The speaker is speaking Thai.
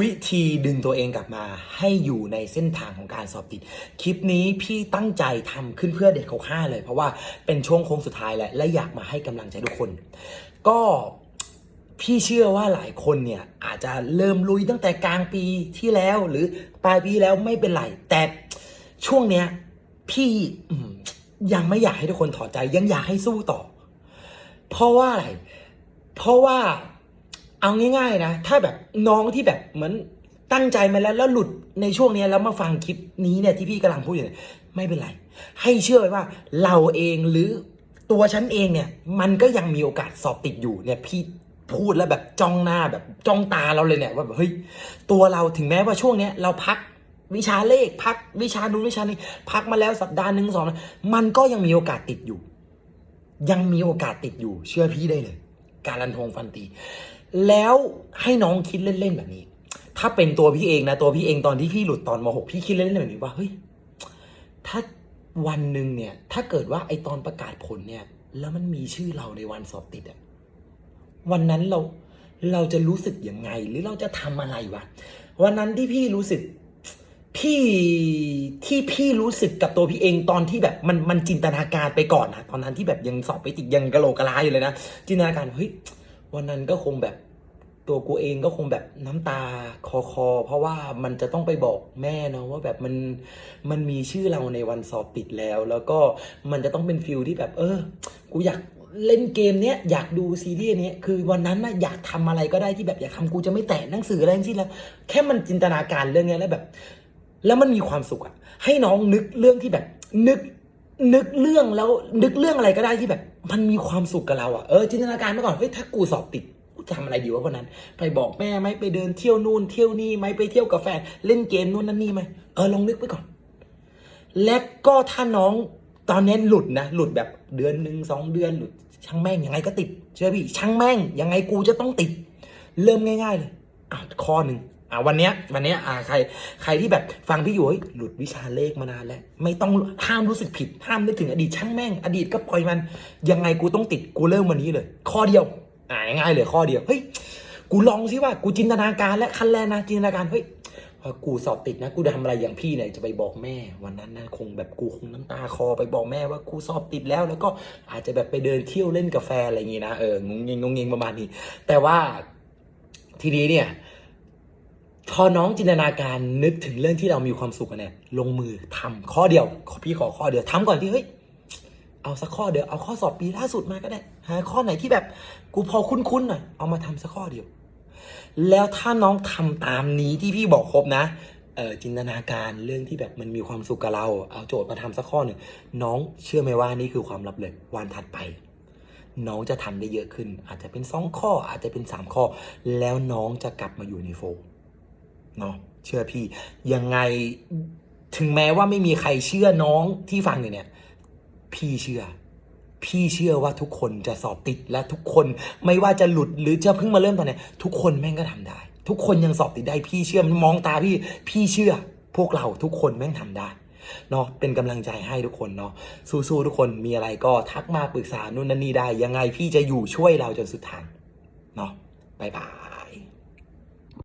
วิธีดึงตัวเองกลับมาให้อยู่ในเส้นทางของการสอบติด คลิปนี้พี่ตั้งใจทำขึ้นเพื่อเด็กเขาค่าเลย เพราะว่าเป็นช่วงโค้งสุดท้ายแล้วและอยากมาให้กำลังใจทุกคน ก็พี่เชื่อว่าหลายคนเนี่ยอาจจะเริ่มลุยตั้งแต่กลางปีที่แล้วหรือปลายปีแล้วไม่เป็นไร แต่ช่วงเนี้ยพี่ยังไม่อยากให้ทุกคนถอดใจยังอยากให้สู้ต่อ เพราะว่าอะไรเพราะว่า เอาง่ายๆนะ ถ้าแบบน้องที่แบบเหมือนตั้งใจมาแล้วแล้วหลุดในช่วงนี้แล้วมาฟังคลิปนี้เนี่ยที่พี่กำลังพูดอยู่ไม่เป็นไร ให้เชื่อไว้ว่าเราเองหรือตัวฉันเองเนี่ย มันก็ยังมีโอกาสสอบติดอยู่เนี่ยพี่พูดแล้วแบบจ้องหน้าแบบจ้องตาเราเลยเนี่ยว่าแบบเฮ้ยตัวเราถึงแม้ว่าช่วงเนี้ยเราพักวิชาเลขพักวิชานู้นวิชานี้พักมาแล้วสัปดาห์หนึ่งสองมันก็ยังมีโอกาสติดอยู่ ยังมีโอกาสติดอยู่ เชื่อพี่ได้เลย การันทงฟันตี แล้วให้น้องคิดเล่นๆแบบนี้ ถ้าเป็นตัวพี่เองนะตัวพี่เองตอนที่พี่หลุดตอนม .6 พี่คิดเล่นๆแบบนี้ว่าเฮ้ยถ้าวันหนึ่งเนี่ย ถ้าเกิดว่าไอตอนประกาศผลเนี่ย แล้วมันมีชื่อเราในวันสอบติดอะวันนั้นเราเราจะรู้สึกยังไง หรือเราจะทำอะไรวะวันนั้นที่พี่รู้สึกพี่ที่พี่รู้สึกกับตัวพี่เองตอนที่แบบมันมันจินตนาการไปก่อนนะตอนนั้นที่แบบยังสอบไปติดยังกะโหลกกะลาอยู่เลยนะจินตนาการเฮ้ย วันนั้นก็คงแบบตัวกูเองก็คงแบบน้ำตาคอคอ เพราะว่ามันจะต้องไปบอกแม่เนาะว่าแบบมันมันมีชื่อเราในวันสอบติดแล้ว แล้วก็มันจะต้องเป็นฟิลที่แบบ เออ กูอยากเล่นเกมเนี้ยอยากดูซีรีส์เนี้ยคือวันนั้นนะอยากทำอะไรก็ได้ที่แบบอยากทำกูจะไม่แตะหนังสืออะไรทั้งสิ้นแล้ว แค่มันจินตนาการเรื่องเนี้ยแล้วแบบ แล้วมันมีความสุขอะให้น้องนึกเรื่องที่แบบนึก นึกเรื่องแล้วนึกเรื่องอะไรก็ได้ที่แบบ มันมีความสุขกับเราอะเออจินตนาการมาก่อนเฮ้ยถ้ากูสอบติดกูจะทำอะไรดีวะวันนั้น ไปบอกแม่ไหมไปเดินเที่ยวนู่นเที่ยวนี่ไหมไปเที่ยวกับแฟนเล่นเกมนู่นนั่นนี่ไหมเออลองนึกไปก่อน และก็ถ้าน้องตอนนี้หลุดนะหลุดแบบเดือนหนึ่งสองเดือนหลุดช่างแม่งยังไงก็ติด เชื่อพี่ช่างแม่งยังไงกูจะต้องติด เริ่มง่าย ๆ เลยอะข้อหนึ่ง อะวันเนี้ยวันเนี้ยอะใครใครที่แบบฟังพี่อยู่เฮ้ยหลุดวิชาเลขมานานแล้ว ไม่ต้องห้ามรู้สึกผิดห้ามนึกถึงอดีตช่างแม่ง อดีตก็ปล่อยมัน ยังไงกูต้องติดกูเริ่มวันนี้เลย ข้อเดียวอะง่ายๆเลยข้อเดียวเฮ้ยกูลองสิว่ากูจินตนาการและขั้นแรกนะจินตนาการเฮ้ยพอกูสอบติดนะ กูจะทำอะไรอย่างพี่เนี่ยจะไปบอกแม่ วันนั้นนะคงแบบกูคงน้ำตาคอไปบอกแม่ว่ากูสอบติดแล้ว แล้วก็อาจจะแบบไปเดินเที่ยวเล่นกาแฟอะไรอย่างงี้นะเอองงงงงงเงงประมาณนี้ แต่ว่าทีนี้เนี่ย พอน้องจินตนาการนึกถึงเรื่องที่เรามีความสุขกันเนี่ยลงมือทำข้อเดียวพี่ขอข้อเดียวทำก่อนที่เฮ้ยเอาสักข้อเดียวเอาข้อสอบปีล่าสุดมาก็ได้หาข้อไหนที่แบบกูพอคุ้นๆหน่อยเอามาทำสักข้อเดียว แล้วถ้าน้องทำตามนี้ที่พี่บอกครบนะเออจินตนาการเรื่องที่แบบมันมีความสุขกับเรา เอาโจทย์มาทำสักข้อหนึ่งน้องเชื่อไหมว่านี่คือความลับเลยวันถัดไป น้องจะทำได้เยอะขึ้น อาจจะเป็นสองข้ออาจจะเป็นสามข้อ แล้วน้องจะกลับมาอยู่ในโฟ เนาะเชื่อพี่ ยังไงถึงแม้ว่าไม่มีใครเชื่อน้องที่ฟังอยู่เนี่ย พี่เชื่อ พี่เชื่อว่าทุกคนจะสอบติดและทุกคนไม่ว่าจะหลุดหรือจะเพิ่งมาเริ่มตอนเนี้ยทุกคนแม่งก็ทำได้ ทุกคนยังสอบติดได้พี่เชื่อมองตาพี่ พี่เชื่อ พวกเราทุกคนแม่งทำได้เนาะเป็นกำลังใจให้ทุกคนเนาะสู้ๆทุกคนมีอะไรก็ทักมาปรึกษานู่นนั่นนี่ได้ ยังไงพี่จะอยู่ช่วยเราจนสุดทางเนาะบายบาย